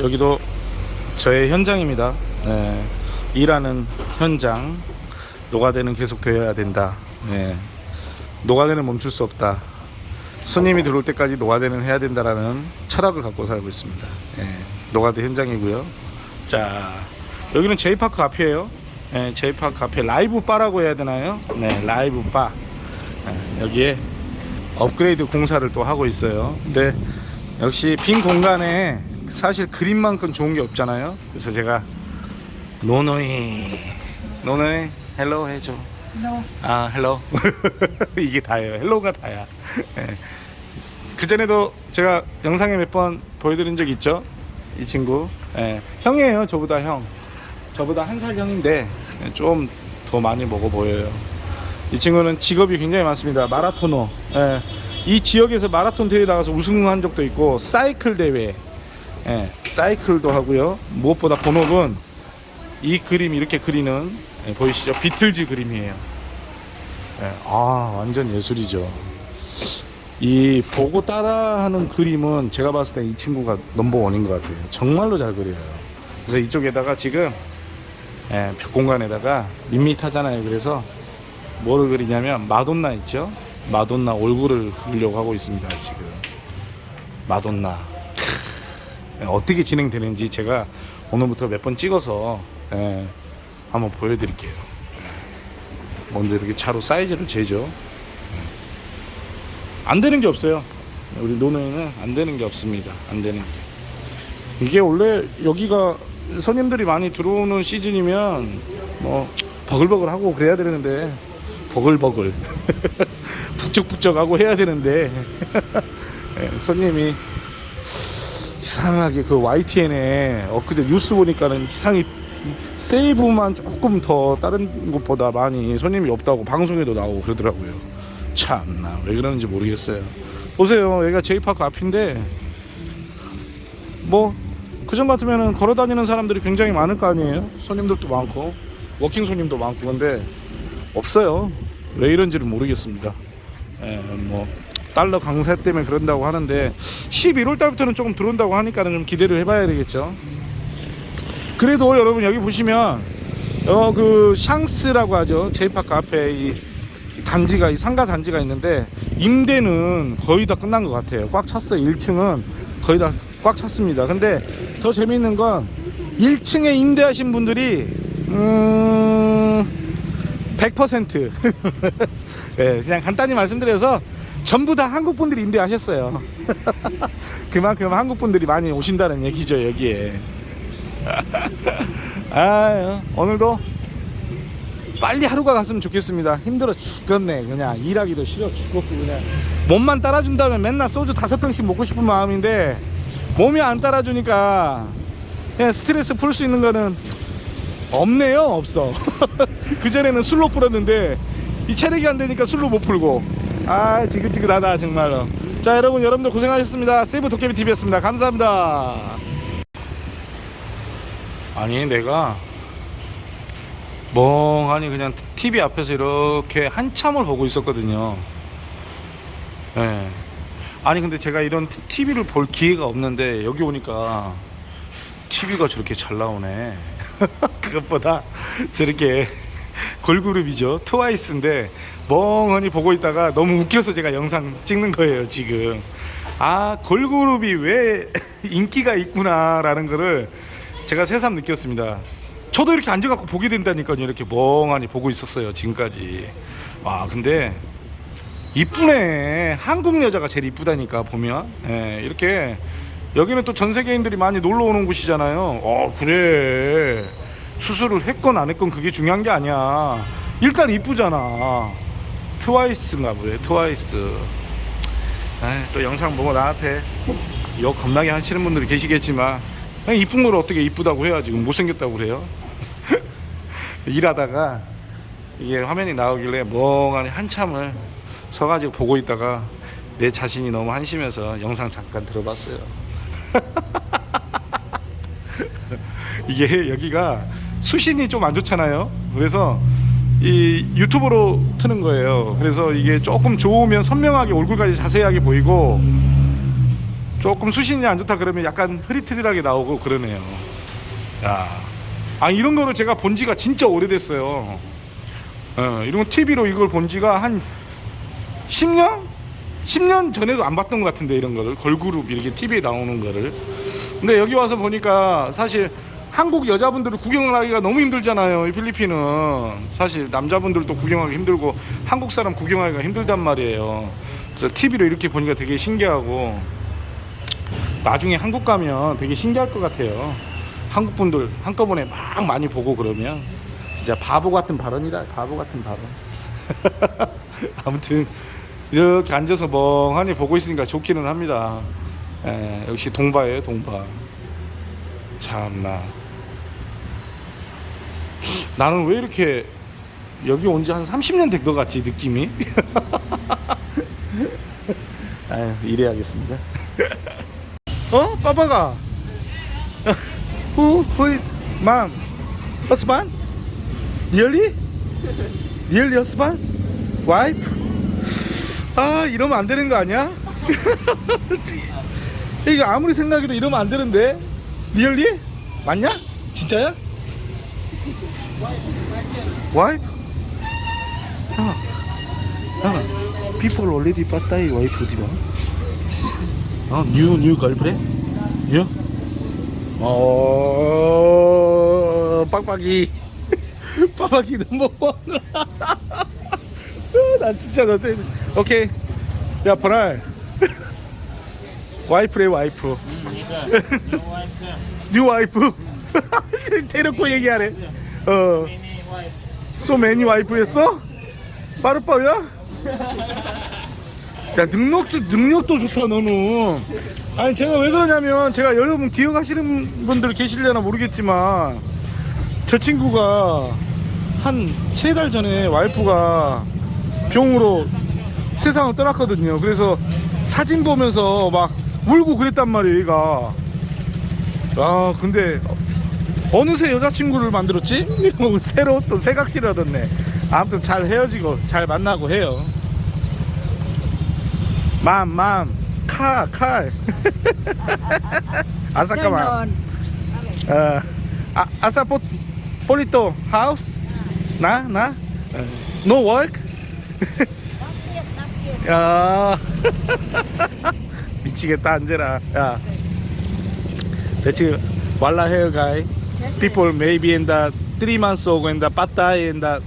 아 여기도 저의 현장입니다. 네, 일하는 현장. 노가대는 계속 되어야 된다. 네, 노가대는 멈출 수 없다. 손님이 들어올 때까지 노가대는 해야 된다라는 철학을 갖고 살고 있습니다. 네, 노가대 현장이고요. 자 여기는 제이파크 앞이에요. 네, 제이파크 앞에 라이브 바라고 해야 되나요? 네, 라이브 바. 네, 여기에 업그레이드 공사를 또 하고 있어요. 근데 역시 빈 공간에 사실 그림만큼 좋은 게 없잖아요. 그래서 제가 노노이 노노이 헬로 해줘. No. 아 헬로 이게 다예요. 헬로가 다야. 그 전에도 제가 영상에 몇 번 보여드린 적 있죠. 이 친구 예, 형이에요. 저보다 형. 저보다 한 살 형인데 좀 더 많이 먹어 보여요. 이 친구는 직업이 굉장히 많습니다. 마라토너. 예. 이 지역에서 마라톤 대회 나가서 우승한 적도 있고 사이클 대회, 예. 사이클도 하고요. 무엇보다 본업은 이 그림 이렇게 그리는 예, 보이시죠? 비틀즈 그림이에요. 예. 아 완전 예술이죠. 이 보고 따라하는 그림은 제가 봤을 때 이 친구가 넘버 원인 것 같아요. 정말로 잘 그려요. 그래서 이쪽에다가 지금 예, 벽 공간에다가 밋밋하잖아요. 그래서 뭐를 그리냐면 마돈나 있죠? 마돈나 얼굴을 그리려고 하고 있습니다. 지금 마돈나 크, 어떻게 진행되는지 제가 오늘부터 몇 번 찍어서 예, 한번 보여드릴게요. 예. 먼저 이렇게 차로 사이즈를 재죠. 안 되는 게 없어요. 우리 노노에는 안 되는 게 없습니다. 안 되는 게. 이게 원래 여기가 손님들이 많이 들어오는 시즌이면 뭐 버글버글 하고 그래야 되는데 버글버글 북적북적하고 해야 되는데 예, 손님이 이상하게 그 YTN에 엊그제 뉴스 보니까는 이상이 세이브만 조금 더 다른 곳보다 많이 손님이 없다고 방송에도 나오고 그러더라고요. 참나 왜 그러는지 모르겠어요. 보세요, 여기가 제이파크 앞인데 뭐 그전 같으면은 걸어 다니는 사람들이 굉장히 많을 거 아니에요. 손님들도 많고 워킹 손님도 많고 근데 없어요. 왜 이런지를 모르겠습니다. 예, 뭐 달러 강세 때문에 그런다고 하는데 11월 달부터는 조금 들어온다고 하니까는 좀 기대를 해봐야 되겠죠. 그래도 여러분 여기 보시면 어 그 샹스라고 하죠 제이파크 앞에 이 단지가 이 상가 단지가 있는데 임대는 거의 다 끝난 것 같아요. 꽉 찼어요. 1층은 거의 다 꽉 찼습니다. 근데 더 재미있는 건 1층에 임대하신 분들이 음 100% 네, 그냥 간단히 말씀드려서 전부 다 한국 분들이 임대하셨어요. 그만큼 한국 분들이 많이 오신다는 얘기죠 여기에. 아 오늘도 빨리 하루가 갔으면 좋겠습니다. 힘들어 죽겠네. 그냥 일하기도 싫어 죽겠고 그냥 몸만 따라준다면 맨날 소주 다섯 병씩 먹고 싶은 마음인데 몸이 안 따라주니까 그냥 스트레스 풀 수 있는 거는 없네요. 없어. 그 전에는 술로 풀었는데 이 체력이 안 되니까 술로 못 풀고 아 지긋지긋하다 정말로. 자 여러분 여러분들 고생하셨습니다. 세이브 도깨비 TV였습니다. 감사합니다. 아니 내가 멍하니 그냥 TV 앞에서 이렇게 한참을 보고 있었거든요. 예. 아니 근데 제가 이런 TV를 볼 기회가 없는데 여기 오니까 TV가 저렇게 잘 나오네. 그것보다 저렇게 걸그룹이죠. 트와이스인데 멍하니 보고 있다가 너무 웃겨서 제가 영상 찍는 거예요, 지금. 아, 걸그룹이 왜 인기가 있구나라는 거를 제가 새삼 느꼈습니다. 저도 이렇게 앉아갖고 보게 된다니까요. 이렇게 멍하니 보고 있었어요. 지금까지. 와, 근데 이쁘네. 한국 여자가 제일 이쁘다니까 보면. 예, 이렇게 여기는 또 전 세계인들이 많이 놀러 오는 곳이잖아요. 어, 그래. 수술을 했건 안 했건 그게 중요한 게 아니야. 일단 이쁘잖아. 트와이스인가 보네. 트와이스. 에이, 또 영상 보고 나한테 욕 겁나게 하시는 분들이 계시겠지만 그냥 이쁜 걸 어떻게 이쁘다고 해야 지금 못생겼다고 그래요? 일하다가 이게 화면이 나오길래 멍하니 한참을 서가지고 보고 있다가 내 자신이 너무 한심해서 영상 잠깐 들어봤어요. 이게 여기가 수신이 좀 안 좋잖아요. 그래서 이 유튜브로 트는 거예요. 그래서 이게 조금 좋으면 선명하게 얼굴까지 자세하게 보이고 조금 수신이 안 좋다 그러면 약간 흐릿흐릿하게 나오고 그러네요. 야, 아 이런 거를 제가 본 지가 진짜 오래됐어요. 어, 이런 거 TV로 이걸 본 지가 한 10년? 10년 전에도 안 봤던 것 같은데 이런 거를 걸그룹 이렇게 TV에 나오는 거를. 근데 여기 와서 보니까 사실 한국 여자분들을 구경을 하기가 너무 힘들잖아요. 이 필리핀은 사실 남자분들도 구경하기 힘들고 한국 사람 구경하기가 힘들단 말이에요. 그래서 TV로 이렇게 보니까 되게 신기하고 나중에 한국 가면 되게 신기할 것 같아요. 한국 분들 한꺼번에 막 많이 보고 그러면 진짜 바보 같은 발언이다. 바보 같은 발언. 아무튼 이렇게 앉아서 멍하니 보고 있으니까 좋기는 합니다. 에, 역시 동바예요, 동바. 참나. 나는 왜 이렇게 여기 온 지 한 30년 된 것 같지 느낌이? 아유, 이래야겠습니다. 어? 빠빠가. Who who is mom? Husband? Really? Really husband? Wife? 아 이러면 안 되는 거 아니야? 이거 아무리 생각해도 이러면 안 되는데 리얼리? 맞냐? 진짜야? 와이프? 아, 아, people already 빠따이 와이프 디바. 어, new new girlfriend? new? 어, 빡빡이. 빡빡이 넘버원. 나 진짜 너 때문에. 오케이. 야, 버날. 와이프래, 와이프. 뉴 와이프. 대놓고 얘기하네. 어. So many 와이프였어? 빠르빠르야? 야 능력도 능력도 좋다 너는. 아니 제가 왜 그러냐면 제가 여러분 기억하시는 분들 계실려나 모르겠지만 저 친구가 한 세 달 전에 와이프가 병으로 세상을 떠났거든요. 그래서 사진 보면서 막 울고 그랬단 말이에요, 얘가. 아, 근데 어느새 여자친구를 만들었지? 새로 또 새각시를 얻었네. 아무튼 잘 헤어지고 잘 만나고 해요. 맘, 맘, 칼, 칼. 아사까만. 어, 아, 아사 포, 폴리토 하우스? 나, 나? No work? 야 미치겠다 안젤아 야 대체 왈라 헤어 가이 people maybe in the three months ago in the 빠따이 in the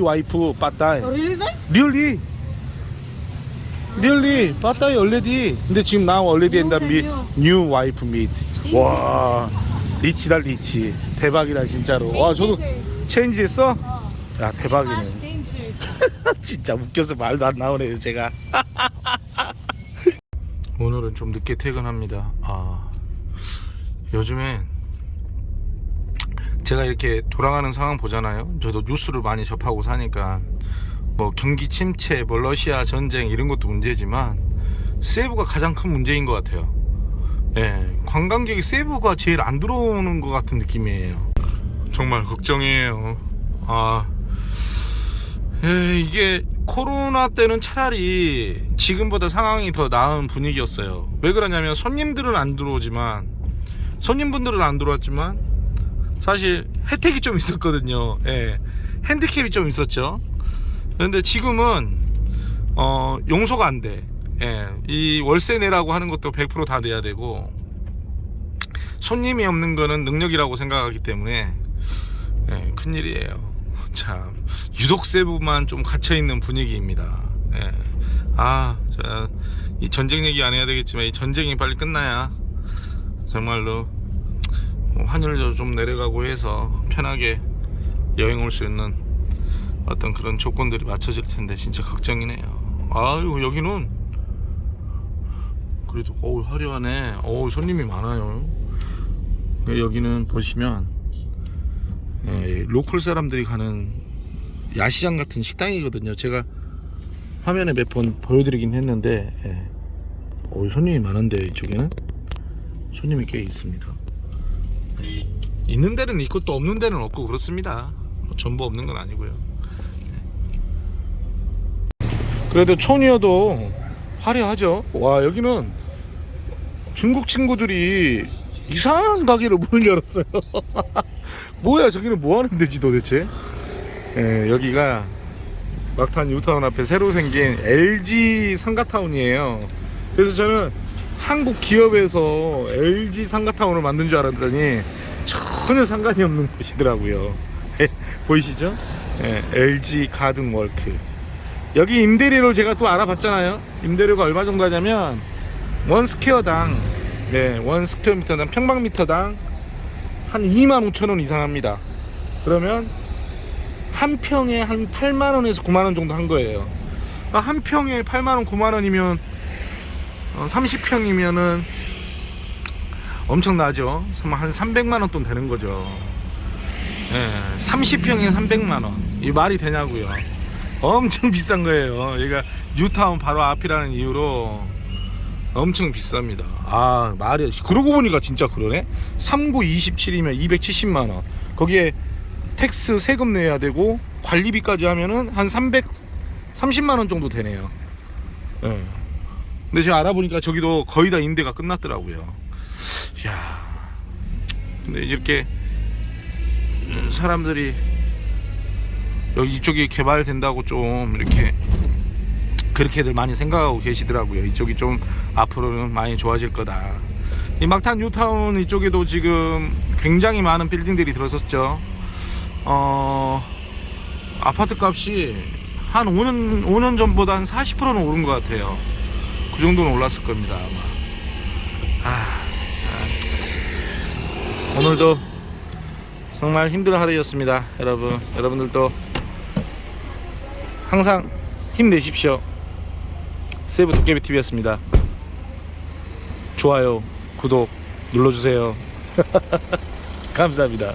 와이프 빠따이 Oh, really, sir? really really 빠따이 already 근데 지금 now already in the meet, new. wife meet 와 리치다 리치 대박이다 진짜로 와 저도 체인지 했어? 야 대박이네. 진짜 웃겨서 말도 안 나오네요 제가 오늘은 좀 늦게 퇴근합니다 아 요즘엔 제가 이렇게 돌아가는 상황 보잖아요. 저도 뉴스를 많이 접하고 사니까 뭐 경기 침체 뭐 러시아 전쟁 이런 것도 문제지만 세부가 가장 큰 문제인 것 같아요. 예 관광객이 세부가 제일 안 들어오는 것 같은 느낌이에요. 정말 걱정이에요. 아 에, 이게 코로나 때는 차라리 지금보다 상황이 더 나은 분위기였어요. 왜 그러냐면 손님들은 안 들어오지만 손님분들은 안 들어왔지만 사실 혜택이 좀 있었거든요. 예. 핸디캡이 좀 있었죠. 그런데 지금은 어, 용서가 안 돼. 예. 이 월세 내라고 하는 것도 100%다 내야 되고 손님이 없는 거는 능력이라고 생각하기 때문에 예, 큰일이에요. 참 유독 세부만 좀 갇혀 있는 분위기입니다. 예. 아, 저, 이 전쟁 얘기 안 해야 되겠지만 이 전쟁이 빨리 끝나야 정말로 뭐 환율도 좀 내려가고 해서 편하게 여행 올 수 있는 어떤 그런 조건들이 맞춰질 텐데 진짜 걱정이네요. 아유 여기는 그래도 어우 화려하네. 어우 손님이 많아요. 여기는 보시면 예, 로컬 사람들이 가는 야시장 같은 식당이거든요. 제가 화면에 몇 번 보여드리긴 했는데, 예. 어, 손님이 많은데 이쪽에는 손님이 꽤 있습니다. 예. 있는 데는 있고 또 없는 데는 없고 그렇습니다. 뭐 전부 없는 건 아니고요. 예. 그래도 촌이어도 화려하죠. 와 여기는 중국 친구들이 이상한 가게를 문을 열었어요. 뭐야 저기는 뭐 하는 데지 도대체? 예, 여기가 막탄 뉴타운 앞에 새로 생긴 LG 상가타운이에요. 그래서 저는 한국 기업에서 LG 상가타운을 만든 줄 알았더니 전혀 상관이 없는 곳이더라고요. 예, 보이시죠? 예, LG 가든워크. 여기 임대료를 제가 또 알아봤잖아요. 임대료가 얼마 정도 하냐면 원 스퀘어당 네, 원 스퀘어미터당 평방미터당 한 2만 5천 원 이상 합니다. 그러면 한 평에 한 8만 원에서 9만 원 정도 한 거예요. 그러니까 한 평에 8만 원, 9만 원이면 30평이면은 엄청나죠. 한 300만 원 돈 되는 거죠. 예, 30평에 300만 원. 이 말이 되냐고요. 엄청 비싼 거예요. 얘가 뉴타운 바로 앞이라는 이유로 엄청 비쌉니다. 아, 말이 그러고 보니까 진짜 그러네. 39 27이면 270만 원. 거기에 텍스 세금 내야 되고 관리비까지 하면은 한300 30만 원 정도 되네요. 예. 근데 제가 알아보니까 저기도 거의 다 임대가 끝났더라고요. 야. 근데 이렇게 음, 사람들이 여기 이쪽이 개발된다고 좀 이렇게 그렇게들 많이 생각하고 계시더라고요. 이쪽이 좀 앞으로는 많이 좋아질 거다. 이 막탄 뉴타운 이쪽에도 지금 굉장히 많은 빌딩들이 들어섰죠. 어, 아파트 값이 한 5년, 5년 전보다 한 40%는 오른 것 같아요. 그 정도는 올랐을 겁니다, 아마. 아, 아. 오늘도 정말 힘든 하루였습니다, 여러분. 여러분들도 항상 힘내십시오. 세이브 도깨비 TV였습니다. 좋아요, 구독 눌러주세요. 감사합니다.